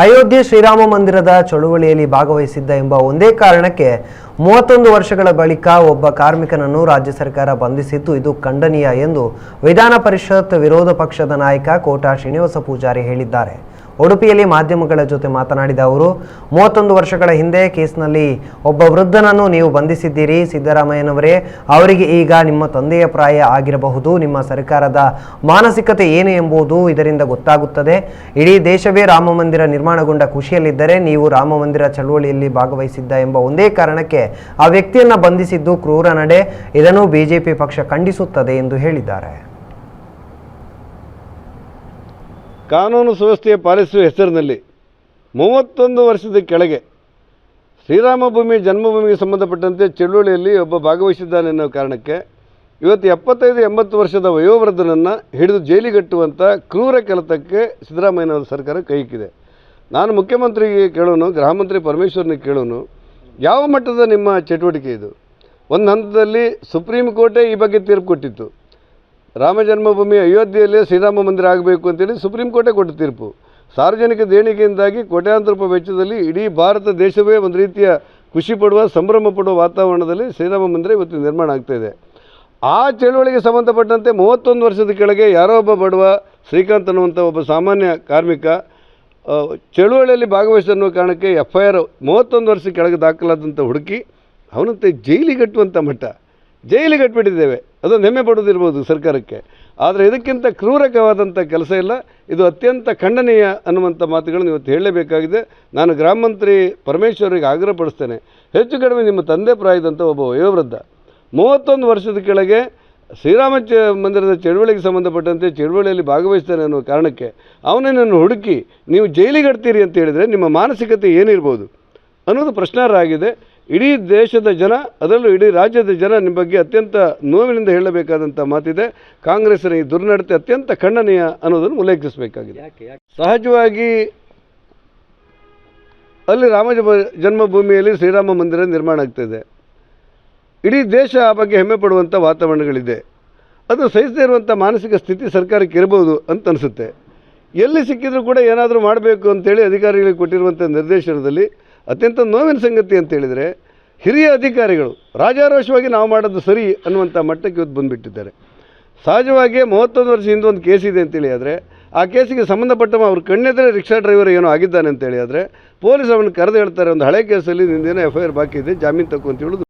ಅಯೋಧ್ಯೆ ಶ್ರೀರಾಮ ಮಂದಿರದ ಚಳುವಳಿಯಲ್ಲಿ ಭಾಗವಹಿಸಿದ್ದ ಎಂಬ ಒಂದೇ ಕಾರಣಕ್ಕೆ ಮೂವತ್ತೊಂದು ವರ್ಷಗಳ ಬಳಿಕ ಒಬ್ಬ ಕಾರ್ಮಿಕನನ್ನು ರಾಜ್ಯ ಸರ್ಕಾರ ಬಂಧಿಸಿದ್ದು ಇದು ಖಂಡನೀಯ ಎಂದು ವಿಧಾನ ಪರಿಷತ್ ವಿರೋಧ ಪಕ್ಷದ ನಾಯಕ ಕೋಟಾ ಶ್ರೀನಿವಾಸ ಪೂಜಾರಿ ಹೇಳಿದ್ದಾರೆ. ಉಡುಪಿಯಲ್ಲಿ ಮಾಧ್ಯಮಗಳ ಜೊತೆ ಮಾತನಾಡಿದ ಅವರು, ಮೂವತ್ತೊಂದು ವರ್ಷಗಳ ಹಿಂದೆ ಕೇಸ್ನಲ್ಲಿ ಒಬ್ಬ ವೃದ್ಧನನ್ನು ನೀವು ಬಂಧಿಸಿದ್ದೀರಿ. ಸಿದ್ದರಾಮಯ್ಯನವರೇ, ಅವರಿಗೆ ಈಗ ನಿಮ್ಮ ತಂದೆಯ ಪ್ರಾಯ ಆಗಿರಬಹುದು. ನಿಮ್ಮ ಸರ್ಕಾರದ ಮಾನಸಿಕತೆ ಏನು ಎಂಬುದು ಇದರಿಂದ ಗೊತ್ತಾಗುತ್ತದೆ. ಇಡೀ ದೇಶವೇ ರಾಮ ಮಂದಿರ ನಿರ್ಮಾಣಗೊಂಡ ಖುಷಿಯಲ್ಲಿದ್ದರೆ ನೀವು ರಾಮ ಮಂದಿರ ಚಳುವಳಿಯಲ್ಲಿ ಭಾಗವಹಿಸಿದ್ದ ಎಂಬ ಒಂದೇ ಕಾರಣಕ್ಕೆ ಆ ವ್ಯಕ್ತಿಯನ್ನು ಬಂಧಿಸಿದ್ದು ಕ್ರೂರ ನಡೆ. ಇದನ್ನು ಬಿಜೆಪಿ ಪಕ್ಷ ಖಂಡಿಸುತ್ತದೆ ಎಂದು ಹೇಳಿದ್ದಾರೆ. ಕಾನೂನು ಸುವ್ಯವಸ್ಥೆಯ ಪಾಲಿಸುವ ಹೆಸರಿನಲ್ಲಿ ಮೂವತ್ತೊಂದು ವರ್ಷದ ಕೆಳಗೆ ಶ್ರೀರಾಮ ಭೂಮಿ ಜನ್ಮಭೂಮಿಗೆ ಸಂಬಂಧಪಟ್ಟಂತೆ ಚಳುವಳಿಯಲ್ಲಿ ಒಬ್ಬ ಭಾಗವಹಿಸಿದ್ದಾನೆ ಅನ್ನೋ ಕಾರಣಕ್ಕೆ ಇವತ್ತು ಎಪ್ಪತ್ತೈದು, ಎಂಬತ್ತು ವರ್ಷದ ವಯೋವೃದ್ಧನನ್ನು ಹಿಡಿದು ಜೈಲಿಗಟ್ಟುವಂಥ ಕ್ರೂರ ಕೆಲಸಕ್ಕೆ ಸಿದ್ದರಾಮಯ್ಯನವರ ಸರ್ಕಾರ ಕೈಕಿದೆ ನಾನು ಮುಖ್ಯಮಂತ್ರಿಗೆ ಕೇಳೋನು, ಗೃಹ ಮಂತ್ರಿ ಪರಮೇಶ್ವರ್ನಿಗೆ ಕೇಳೋನು, ಯಾವ ಮಟ್ಟದ ನಿಮ್ಮ ಚಟುವಟಿಕೆ ಇದು? ಒಂದು ಹಂತದಲ್ಲಿ ಸುಪ್ರೀಂ ಕೋರ್ಟೇ ಈ ಬಗ್ಗೆ ತೀರ್ಪು ಕೊಟ್ಟಿತ್ತು. ರಾಮ ಜನ್ಮಭೂಮಿ ಅಯೋಧ್ಯೆಯಲ್ಲೇ ಶ್ರೀರಾಮ ಮಂದಿರ ಆಗಬೇಕು ಅಂತೇಳಿ ಸುಪ್ರೀಂ ಕೋರ್ಟೇ ಕೊಟ್ಟ ತೀರ್ಪು. ಸಾರ್ವಜನಿಕ ದೇಣಿಗೆಯಿಂದಾಗಿ ಕೋಟ್ಯಾಂತರ ರೂಪಾಯಿ ವೆಚ್ಚದಲ್ಲಿ ಇಡೀ ಭಾರತ ದೇಶವೇ ಒಂದು ರೀತಿಯ ಖುಷಿ ಪಡುವ, ಸಂಭ್ರಮ ಪಡುವ ವಾತಾವರಣದಲ್ಲಿ ಶ್ರೀರಾಮ ಮಂದಿರ ಇವತ್ತು ನಿರ್ಮಾಣ ಆಗ್ತಾ ಇದೆ. ಆ ಚಳುವಳಿಗೆ ಸಂಬಂಧಪಟ್ಟಂತೆ ಮೂವತ್ತೊಂದು ವರ್ಷದ ಕೆಳಗೆ ಯಾರೋ ಒಬ್ಬ ಬಡವ, ಶ್ರೀಕಾಂತ್ ಅನ್ನುವಂಥ ಒಬ್ಬ ಸಾಮಾನ್ಯ ಕಾರ್ಮಿಕ ಚಳುವಳಿಯಲ್ಲಿ ಭಾಗವಹಿಸಿದ ಅನ್ನೋ ಕಾರಣಕ್ಕೆ ಎಫ್ ಐ ಆರ್ ಮೂವತ್ತೊಂದು ವರ್ಷ ಕೆಳಗೆ ದಾಖಲಾದಂಥ ಹುಡುಕಿ, ಅವನಂತೆ ಜೈಲಿಗಟ್ಟುವಂಥ ಮಟ್ಟ, ಜೈಲಿಗಟ್ಬಿಟ್ಟಿದ್ದೇವೆ. ಅದೊಂದು ಹೆಮ್ಮೆ ಪಡೋದಿರ್ಬೋದು ಸರ್ಕಾರಕ್ಕೆ. ಆದರೆ ಇದಕ್ಕಿಂತ ಕ್ರೂರಕವಾದಂಥ ಕೆಲಸ ಇಲ್ಲ. ಇದು ಅತ್ಯಂತ ಖಂಡನೀಯ ಅನ್ನುವಂಥ ಮಾತುಗಳನ್ನು ಇವತ್ತು ಹೇಳಲೇಬೇಕಾಗಿದೆ. ನಾನು ಗ್ರಾಮ ಮಂತ್ರಿ ಪರಮೇಶ್ವರಿಗೆ ಆಗ್ರಹಪಡಿಸ್ತೇನೆ ಹೆಚ್ಚು ಕಡಿಮೆ ನಿಮ್ಮ ತಂದೆ ಪ್ರಾಯದಂಥ ಒಬ್ಬ ವಯೋವೃದ್ಧ. ಮೂವತ್ತೊಂದು ವರ್ಷದ ಕೆಳಗೆ ಶ್ರೀರಾಮ ಚ ಮಂದಿರದ ಚಳುವಳಿಗೆ ಸಂಬಂಧಪಟ್ಟಂತೆ ಚಳುವಳಿಯಲ್ಲಿ ಭಾಗವಹಿಸ್ತಾನೆ ಅನ್ನೋ ಕಾರಣಕ್ಕೆ ಅವನನ್ನು ಹುಡುಕಿ ನೀವು ಜೈಲಿಗಡ್ತೀರಿ ಅಂತ ಹೇಳಿದರೆ ನಿಮ್ಮ ಮಾನಸಿಕತೆ ಏನಿರ್ಬೋದು ಅನ್ನೋದು ಪ್ರಶ್ನಾರ್ಹ ಆಗಿದೆ. ಇಡೀ ದೇಶದ ಜನ ಅದರಲ್ಲೂ ಇಡೀ ರಾಜ್ಯದ ಜನ ನಿಮ್ಮ ಬಗ್ಗೆ ಅತ್ಯಂತ ನೋವಿನಿಂದ ಹೇಳಬೇಕಾದಂಥ ಮಾತಿದೆ. ಕಾಂಗ್ರೆಸ್ಸಿನ ಈ ದುರ್ನಡತೆ ಅತ್ಯಂತ ಖಂಡನೀಯ ಅನ್ನೋದನ್ನು ಉಲ್ಲೇಖಿಸಬೇಕಾಗಿದೆ. ಸಹಜವಾಗಿ ಅಲ್ಲಿ ರಾಮ ಜನ್ಮ- ಜನ್ಮಭೂಮಿಯಲ್ಲಿ ಶ್ರೀರಾಮ ಮಂದಿರ ನಿರ್ಮಾಣ ಆಗ್ತಿದೆ. ಇಡೀ ದೇಶ ಆ ಬಗ್ಗೆ ಹೆಮ್ಮೆ ಪಡುವಂಥ ವಾತಾವರಣಗಳಿದೆ. ಅದು ಸಹಿಸದೇ ಇರುವಂಥ ಮಾನಸಿಕ ಸ್ಥಿತಿ ಸರ್ಕಾರಕ್ಕೆ ಇರಬಹುದು ಅಂತ ಅನಿಸುತ್ತೆ. ಎಲ್ಲಿ ಸಿಕ್ಕಿದರೂ ಕೂಡ ಏನಾದರೂ ಮಾಡಬೇಕು ಅಂತೇಳಿ ಅಧಿಕಾರಿಗಳಿಗೆ ಕೊಟ್ಟಿರುವಂಥ ನಿರ್ದೇಶನದಲ್ಲಿ ಅತ್ಯಂತ ನೋವಿನ ಸಂಗತಿ ಅಂತ ಹೇಳಿದರೆ ಹಿರಿಯ ಅಧಿಕಾರಿಗಳು ರಾಜಾರೋಷವಾಗಿ ನಾವು ಮಾಡೋದು ಸರಿ ಅನ್ನುವಂಥ ಮಟ್ಟಕ್ಕೆ ಇವತ್ತು ಬಂದುಬಿಟ್ಟಿದ್ದಾರೆ. ಸಹಜವಾಗಿ ಮೂವತ್ತೊಂದು ವರ್ಷ ಹಿಂದೆ ಒಂದು ಕೇಸ್ ಇದೆ ಅಂತೇಳಿ ಆದರೆ, ಆ ಕೇಸಿಗೆ ಸಂಬಂಧಪಟ್ಟವ ಅವ್ರ ಕಣ್ಣೆದ್ರೆ ರಿಕ್ಷಾ ಡ್ರೈವರ್ ಏನೋ ಆಗಿದ್ದಾನೆ ಅಂತೇಳಿ ಆದರೆ, ಪೊಲೀಸ್ ಅವನು ಕರೆದು ಹೇಳ್ತಾರೆ, ಒಂದು ಹಳೆ ಕೇಸಲ್ಲಿ ನಿಂದೇನೋ ಎಫ್ ಐ ಆರ್ ಬಾಕಿ ಇದೆ, ಜಾಮೀನು ತಗೋ ಅಂತ ಹೇಳೋದು